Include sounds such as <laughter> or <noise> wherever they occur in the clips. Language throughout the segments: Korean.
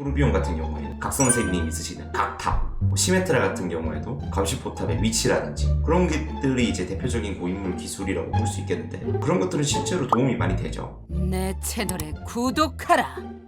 토르비온 같은 경우에는 각 선생님 있으시는 각탑 뭐 시메트라 같은 경우에도 감시포탑의 위치라든지 그런 것들이 이제 대표적인 고인물 기술이라고 볼 수 있겠는데 그런 것들은 실제로 도움이 많이 되죠 내 채널에 구독하라.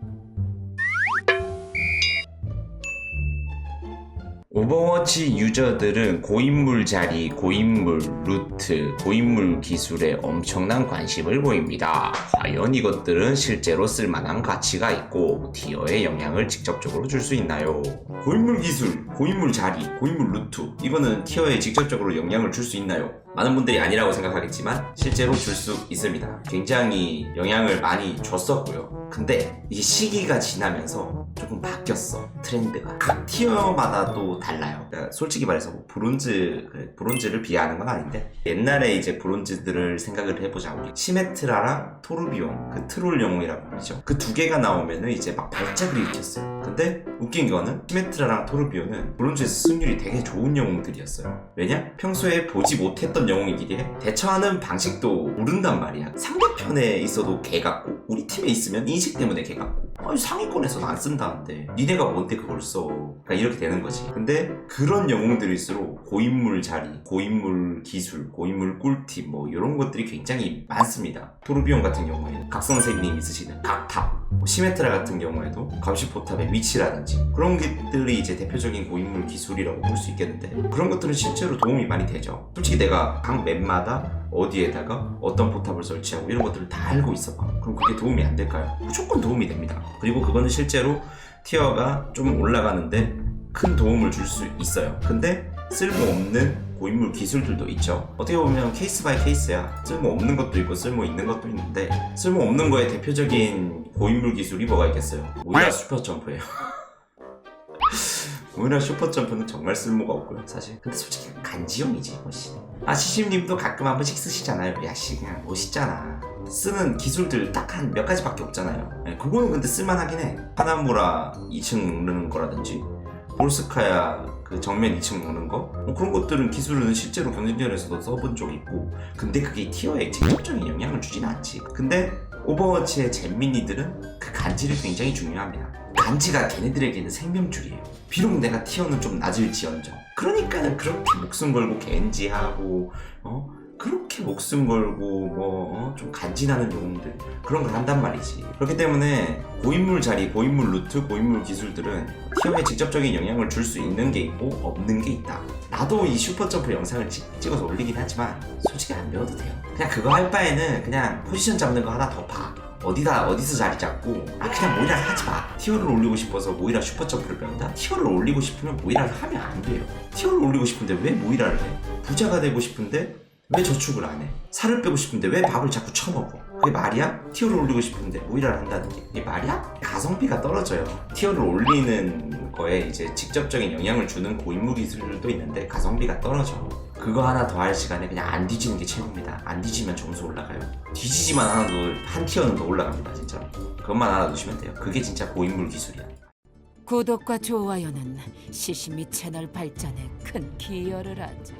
오버워치 유저들은 고인물 자리, 고인물 루트, 고인물 기술에 엄청난 관심을 보입니다. 과연 이것들은 실제로 쓸만한 가치가 있고 티어에 영향을 직접적으로 줄 수 있나요? 고인물 기술, 고인물 자리, 고인물 루트 이거는 티어에 직접적으로 영향을 줄 수 있나요? 많은 분들이 아니라고 생각하겠지만 실제로 줄 수 있습니다. 굉장히 영향을 많이 줬었고요. 근데 이 시기가 지나면서 조금 바뀌었어 트렌드가. 각 티어마다 또 달라요. 그러니까 솔직히 말해서 뭐 브론즈 그래, 브론즈를 비하하는 건 아닌데 옛날에 이제 브론즈들을 생각을 해보자 우리 시메트라랑 토르비온 그 트롤 영웅이라고 부르죠. 그 두 개가 나오면은 이제 막 발작을 일으켰어요. 근데 웃긴 거는 시메트라랑 토르비온은 브론즈에서 승률이 되게 좋은 영웅들이었어요. 왜냐? 평소에 보지 못했던 영웅이기에 대처하는 방식도 모른단 말이야. 상대편에 있어도 개 같고 우리 팀에 있으면 인식 때문에 개 같고 아니 상위권에서는 안 쓴다는데 니네가 뭔데 그걸 써? 그러니까 이렇게 되는 거지. 근데 그런 영웅들일수록 고인물 자리 고인물 기술 고인물 꿀팁 뭐 이런 것들이 굉장히 많습니다. 토르비온 같은 경우에는 각 선생님 있으시는 각탑 뭐 시메트라 같은 경우에도 감시포탑의 위치라든지 그런 것들이 이제 대표적인 고인물 기술이라고 볼 수 있겠는데 그런 것들은 실제로 도움이 많이 되죠. 솔직히 내가 각 맵마다 어디에다가 어떤 포탑을 설치하고 이런 것들을 다 알고 있어봐. 그럼 그게 도움이 안 될까요? 무조건 도움이 됩니다. 그리고 그거는 실제로 티어가 좀 올라가는데 큰 도움을 줄 수 있어요. 근데 쓸모없는 고인물 기술들도 있죠. 어떻게 보면 케이스 바이 케이스야. 쓸모 없는 것도 있고 쓸모 있는 것도 있는데 쓸모 없는 거에 대표적인 고인물 기술이 뭐가 있겠어요? 오히려 슈퍼 점프예요. <laughs> 오히려 슈퍼 점프는 정말 쓸모가 없고요 사실. 근데 솔직히 간지용이지 뭐씨 아 시심님도 가끔 한 번씩 쓰시잖아요 야씨. 그냥 멋있잖아. 쓰는 기술들 딱 한 몇 가지밖에 없잖아요. 네, 그거는 근데 쓸만하긴 해. 하나무라 2층 먹는 거라든지 볼스카야 그 정면 2층 먹는 거? 뭐 그런 것들은 기술은 실제로 경쟁전에서도 써본 적이 있고 근데 그게 티어에 직접적인 영향을 주진 않지. 근데 오버워치의 잼민이들은 그 간지를 굉장히 중요합니다. 간지가 걔네들에게는 생명줄이에요. 비록 내가 티어는 좀 낮을지언정. 그러니까는 그렇게 목숨 걸고 겐지하고 어 그렇게 목숨 걸고 뭐 좀 간지나는 영웅들 그런 걸 한단 말이지. 그렇기 때문에 고인물 자리 고인물 루트 고인물 기술들은 티어에 직접적인 영향을 줄 수 있는 게 있고 없는 게 있다. 나도 이 슈퍼점프 영상을 찍, 찍어서 올리긴 하지만 솔직히 안 배워도 돼요. 그냥 그거 할 바에는 그냥 포지션 잡는 거 하나 더봐. 어디다 어디서 자리 잡고 아 그냥 모이라를 하지 마. 티어를 올리고 싶어서 모이라 슈퍼점프를 배운다? 티어를 올리고 싶으면 모이라를 하면 안 돼요. 티어를 올리고 싶은데 왜 모이라를 해? 부자가 되고 싶은데 왜 저축을 안 해? 살을 빼고 싶은데 왜 밥을 자꾸 처먹어? 그게 말이야? 티어를 올리고 싶은데 모이라를 한다는 게 이게 말이야? 가성비가 떨어져요. 티어를 올리는 거에 이제 직접적인 영향을 주는 고인물 기술들도 있는데 가성비가 떨어져. 그거 하나 더 할 시간에 그냥 안 뒤지는 게 최고입니다. 안 뒤지면 점수 올라가요. 뒤지지만 하나도 한 티어는 더 올라갑니다, 진짜. 그것만 알아두시면 돼요. 그게 진짜 고인물 기술이야. 구독과 좋아요는 시시미 채널 발전에 큰 기여를 하지.